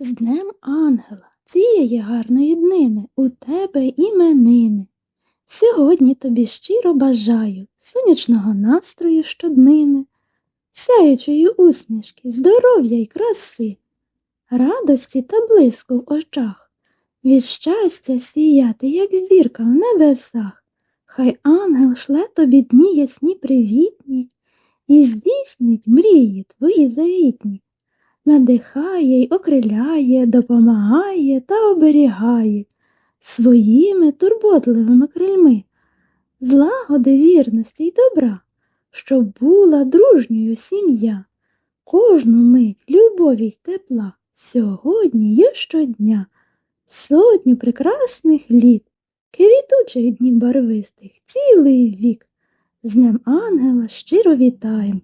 З Днем Ангела, цієї гарної днини, у тебе іменини. Сьогодні тобі щиро бажаю сонячного настрою щоднини, сяючої усмішки, здоров'я й краси, радості та блиску в очах, від щастя сіяти, як зірка в небесах. Хай ангел шле тобі дні ясні привітні і здійснить мрії твої завітні надихає й окриляє, допомагає та оберігає своїми турботливими крильми, злагоди вірності й добра, щоб була дружньою сім'я, кожну мить любові й тепла сьогодні й щодня, сотню прекрасних літ, квітучих днів барвистих, цілий вік. З Днем Ангела щиро вітаєм.